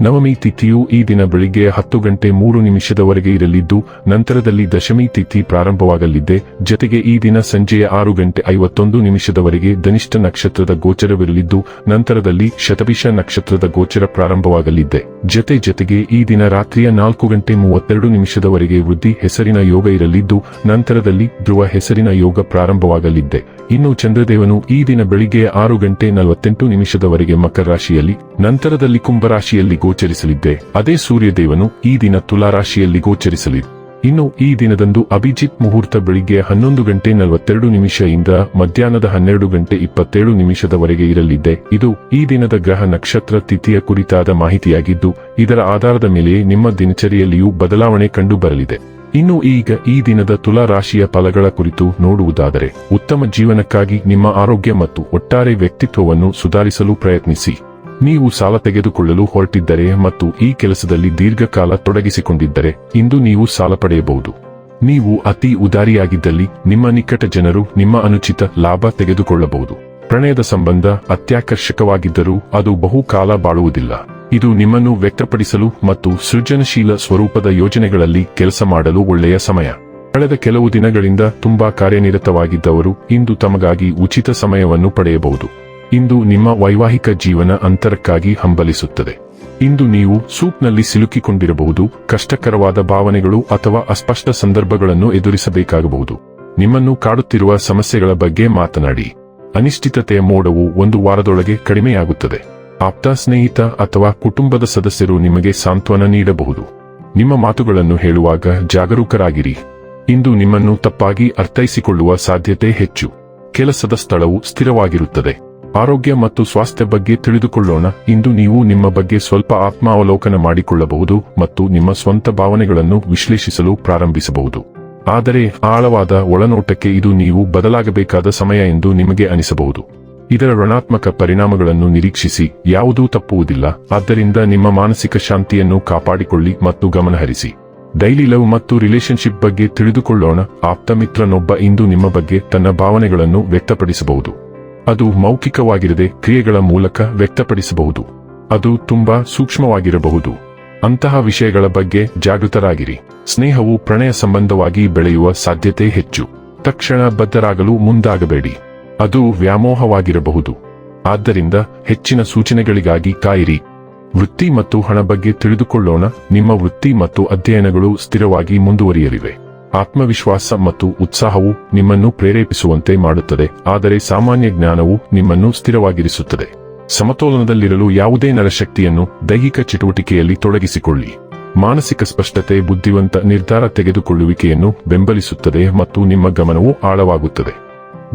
ನವಮಿ ತಿಥಿಯು ಈ ದಿನ ಬೆಳಿಗ್ಗೆ ಹತ್ತು ಗಂಟೆ ಮೂರು ನಿಮಿಷದವರೆಗೆ ಇರಲಿದ್ದು, ನಂತರದಲ್ಲಿ ದಶಮಿ ತಿಥಿ ಪ್ರಾರಂಭವಾಗಲಿದೆ. ಜತೆಗೆ ಈ ದಿನ ಸಂಜೆಯ ಆರು ಗಂಟೆ ಐವತ್ತೊಂದು ನಿಮಿಷದವರೆಗೆ ಧನಿಷ್ಠ ನಕ್ಷತ್ರದ ಗೋಚರವಿರಲಿದ್ದು, ನಂತರದಲ್ಲಿ ಶತಭಿಷ ನಕ್ಷತ್ರದ ಗೋಚರ ಪ್ರಾರಂಭವಾಗಲಿದೆ. ಜತೆ ಜತೆಗೆ ಈ ದಿನ ರಾತ್ರಿಯ ನಾಲ್ಕು ಗಂಟೆ ಮೂವತ್ತೆರಡು ನಿಮಿಷದವರೆಗೆ ವೃದ್ಧಿ ಹೆಸರಿನ ಯೋಗ ಇರಲಿದ್ದು, ನಂತರದಲ್ಲಿ ಧ್ರುವ ಹೆಸರಿನ ಯೋಗ ಪ್ರಾರಂಭವಾಗಲಿದೆ. ಇನ್ನು ಚಂದ್ರದೇವನು ಈ ದಿನ ಬೆಳಿಗ್ಗೆ ಆರು ಗಂಟೆ ನಲವತ್ತೆಂಟು ನಿಮಿಷದವರೆಗೆ ಮಕರ ರಾಶಿಯಲ್ಲಿ, ನಂತರದಲ್ಲಿ ಕುಂಭರಾಶಿಯಲ್ಲಿ ಗೋಚರಿಸಲಿದ್ದೆ. ಅದೇ ಸೂರ್ಯದೇವನು ಈ ದಿನ ತುಲಾರಾಶಿಯಲ್ಲಿ ಗೋಚರಿಸಲಿದೆ ಇನ್ನು ಈ ದಿನದಂದು ಅಭಿಜಿತ್ ಮುಹೂರ್ತ ಬೆಳಿಗ್ಗೆ ಹನ್ನೊಂದು ಗಂಟೆ ನಲವತ್ತೆರಡು ನಿಮಿಷದಿಂದ ಮಧ್ಯಾಹ್ನದ ಹನ್ನೆರಡು ಗಂಟೆ ಇಪ್ಪತ್ತೇಳು ನಿಮಿಷದವರೆಗೆ ಇರಲಿದೆ ಇದು ಈ ದಿನದ ಗ್ರಹ ನಕ್ಷತ್ರ ತಿಥಿಯ ಕುರಿತಾದ ಮಾಹಿತಿಯಾಗಿದ್ದು, ಇದರ ಆಧಾರದ ಮೇಲೆ ನಿಮ್ಮ ದಿನಚರಿಯಲ್ಲಿಯೂ ಬದಲಾವಣೆ ಕಂಡು ಬರಲಿದೆ ಇನ್ನು ಈಗ ಈ ದಿನದ ತುಲಾ ರಾಶಿಯ ಫಲಗಳ ಕುರಿತು ನೋಡುವುದಾದರೆ, ಉತ್ತಮ ಜೀವನಕ್ಕಾಗಿ ನಿಮ್ಮ ಆರೋಗ್ಯ ಮತ್ತು ಒಟ್ಟಾರೆ ವ್ಯಕ್ತಿತ್ವವನ್ನು ಸುಧಾರಿಸಲು ಪ್ರಯತ್ನಿಸಿ. ನೀವು ಸಾಲ ತೆಗೆದುಕೊಳ್ಳಲು ಹೊರಟಿದ್ದರೆ ಮತ್ತು ಈ ಕೆಲಸದಲ್ಲಿ ದೀರ್ಘಕಾಲ ತೊಡಗಿಸಿಕೊಂಡಿದ್ದರೆ, ಇಂದು ನೀವು ಸಾಲ ಪಡೆಯಬಹುದು. ನೀವು ಅತಿ ಉದಾರಿಯಾಗಿದ್ದಲ್ಲಿ, ನಿಮ್ಮ ನಿಕಟ ಜನರು, ನಿಮ್ಮ ಅನುಚಿತ ಲಾಭ ತೆಗೆದುಕೊಳ್ಳಬಹುದು. ಪ್ರಣಯದ ಸಂಬಂಧ ಅತ್ಯಾಕರ್ಷಕವಾಗಿದ್ದರೂ ಅದು ಬಹುಕಾಲ ಬಾಳುವುದಿಲ್ಲ. ಇದು ನಿಮ್ಮನ್ನು ವ್ಯಕ್ತಪಡಿಸಲು ಮತ್ತು ಸೃಜನಶೀಲ ಸ್ವರೂಪದ ಯೋಜನೆಗಳಲ್ಲಿ ಕೆಲಸ ಮಾಡಲು ಒಳ್ಳೆಯ ಸಮಯ. ಕಳೆದ ಕೆಲವು ದಿನಗಳಿಂದ ತುಂಬಾ ಕಾರ್ಯನಿರತವಾಗಿದ್ದವರು ಇಂದು ತಮಗಾಗಿ ಉಚಿತ ಸಮಯವನ್ನು ಪಡೆಯಬಹುದು. ಇಂದು ನಿಮ್ಮ ವೈವಾಹಿಕ ಜೀವನ ಅಂತರಕ್ಕಾಗಿ ಹಂಬಲಿಸುತ್ತದೆ. ಇಂದು ನೀವು ಸೂಪ್ನಲ್ಲಿ ಸಿಲುಕಿಕೊಂಡಿರಬಹುದು, ಕಷ್ಟಕರವಾದ ಭಾವನೆಗಳು ಅಥವಾ ಅಸ್ಪಷ್ಟ ಸಂದರ್ಭಗಳನ್ನು ಎದುರಿಸಬೇಕಾಗಬಹುದು. ನಿಮ್ಮನ್ನು ಕಾಡುತ್ತಿರುವ ಸಮಸ್ಯೆಗಳ ಬಗ್ಗೆ ಮಾತನಾಡಿ. ಅನಿಶ್ಚಿತತೆಯ ಮೋಡವು ಒಂದು ವಾರದೊಳಗೆ ಕಡಿಮೆಯಾಗುತ್ತದೆ. ಆಪ್ತ ಸ್ನೇಹಿತ ಅಥವಾ ಕುಟುಂಬದ ಸದಸ್ಯರು ನಿಮಗೆ ಸಾಂತ್ವನ ನೀಡಬಹುದು. ನಿಮ್ಮ ಮಾತುಗಳನ್ನು ಹೇಳುವಾಗ ಜಾಗರೂಕರಾಗಿರಿ. ಇಂದು ನಿಮ್ಮನ್ನು ತಪ್ಪಾಗಿ ಅರ್ಥೈಸಿಕೊಳ್ಳುವ ಸಾಧ್ಯತೆ ಹೆಚ್ಚು. ಕೆಲಸದ ಸ್ಥಳವು ಸ್ಥಿರವಾಗಿರುತ್ತದೆ. ಆರೋಗ್ಯ ಮತ್ತು ಸ್ವಾಸ್ಥ್ಯ ಬಗ್ಗೆ ತಿಳಿದುಕೊಳ್ಳೋಣ. ಇಂದು ನೀವು ನಿಮ್ಮ ಬಗ್ಗೆ ಸ್ವಲ್ಪ ಆತ್ಮಾವಲೋಕನ ಮಾಡಿಕೊಳ್ಳಬಹುದು ಮತ್ತು ನಿಮ್ಮ ಸ್ವಂತ ಭಾವನೆಗಳನ್ನು ವಿಶ್ಲೇಷಿಸಲು ಪ್ರಾರಂಭಿಸಬಹುದು. ಆದರೆ ಆಳವಾದ ಒಳನೋಟಕ್ಕೆ ಇದು ನೀವು ಬದಲಾಗಬೇಕಾದ ಸಮಯ ಎಂದು ನಿಮಗೆ ಅನಿಸಬಹುದು. ಇದರ ಋಣಾತ್ಮಕ ಪರಿಣಾಮಗಳನ್ನು ನಿರೀಕ್ಷಿಸಿ, ಯಾವುದೂ ತಪ್ಪುವುದಿಲ್ಲ. ಆದ್ದರಿಂದ ನಿಮ್ಮ ಮಾನಸಿಕ ಶಾಂತಿಯನ್ನು ಕಾಪಾಡಿಕೊಳ್ಳಿ ಮತ್ತು ಗಮನಹರಿಸಿ. ಡೈಲಿ ಲವ್ ಮತ್ತು ರಿಲೇಶನ್ಶಿಪ್ ಬಗ್ಗೆ ತಿಳಿದುಕೊಳ್ಳೋಣ. ಆಪ್ತ ಮಿತ್ರನೊಬ್ಬ ಇಂದು ನಿಮ್ಮ ಬಗ್ಗೆ ತನ್ನ ಭಾವನೆಗಳನ್ನು ವ್ಯಕ್ತಪಡಿಸಬಹುದು. ಅದು ಮೌಖಿಕವಾಗಿರದೆ ಕ್ರಿಯೆಗಳ ಮೂಲಕ ವ್ಯಕ್ತಪಡಿಸಬಹುದು. ಅದು ತುಂಬಾ ಸೂಕ್ಷ್ಮವಾಗಿರಬಹುದು. ಅಂತಹ ವಿಷಯಗಳ ಬಗ್ಗೆ ಜಾಗೃತರಾಗಿರಿ. ಸ್ನೇಹವು ಪ್ರಣಯ ಸಂಬಂಧವಾಗಿ ಬೆಳೆಯುವ ಸಾಧ್ಯತೆ ಹೆಚ್ಚು. ತಕ್ಷಣ ಬದ್ಧರಾಗಲು ಮುಂದಾಗಬೇಡಿ. ಅದು ವ್ಯಾಮೋಹವಾಗಿರಬಹುದು. ಆದ್ದರಿಂದ ಹೆಚ್ಚಿನ ಸೂಚನೆಗಳಿಗಾಗಿ ಕಾಯಿರಿ. ವೃತ್ತಿ ಮತ್ತು ಹಣ ಬಗ್ಗೆ ತಿಳಿದುಕೊಳ್ಳೋಣ. ನಿಮ್ಮ ವೃತ್ತಿ ಮತ್ತು ಅಧ್ಯಯನಗಳು ಸ್ಥಿರವಾಗಿ ಮುಂದುವರಿಯಲಿವೆ. ಆತ್ಮವಿಶ್ವಾಸ ಮತ್ತು ಉತ್ಸಾಹವು ನಿಮ್ಮನ್ನು ಪ್ರೇರೇಪಿಸುವಂತೆ ಮಾಡುತ್ತದೆ, ಆದರೆ ಸಾಮಾನ್ಯ ಜ್ಞಾನವು ನಿಮ್ಮನ್ನು ಸ್ಥಿರವಾಗಿರಿಸುತ್ತದೆ. ಸಮತೋಲನದಲ್ಲಿರಲು ಯಾವುದೇ ನರಶಕ್ತಿಯನ್ನು ದೈಹಿಕ ಚಟುವಟಿಕೆಯಲ್ಲಿ ತೊಡಗಿಸಿಕೊಳ್ಳಿ. ಮಾನಸಿಕ ಸ್ಪಷ್ಟತೆ, ಬುದ್ಧಿವಂತ ನಿರ್ಧಾರ ತೆಗೆದುಕೊಳ್ಳುವಿಕೆಯನ್ನು ಬೆಂಬಲಿಸುತ್ತದೆ ಮತ್ತು ನಿಮ್ಮ ಗಮನವು ಆಳವಾಗುತ್ತದೆ.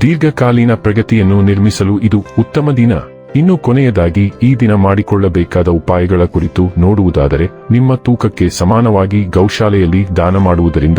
ದೀರ್ಘಕಾಲೀನ ಪ್ರಗತಿಯನ್ನು ನಿರ್ಮಿಸಲು ಇದು ಉತ್ತಮ ದಿನ. ಇನ್ನು ಕೊನೆಯದಾಗಿ, ಈ ದಿನ ಮಾಡಿಕೊಳ್ಳಬೇಕಾದ ಉಪಾಯಗಳ ಕುರಿತು ನೋಡುವುದಾದರೆ, ನಿಮ್ಮ ತೂಕಕ್ಕೆ ಸಮಾನವಾಗಿ ಗೌಶಾಲೆಯಲ್ಲಿ ದಾನ ಮಾಡುವುದರಿಂದ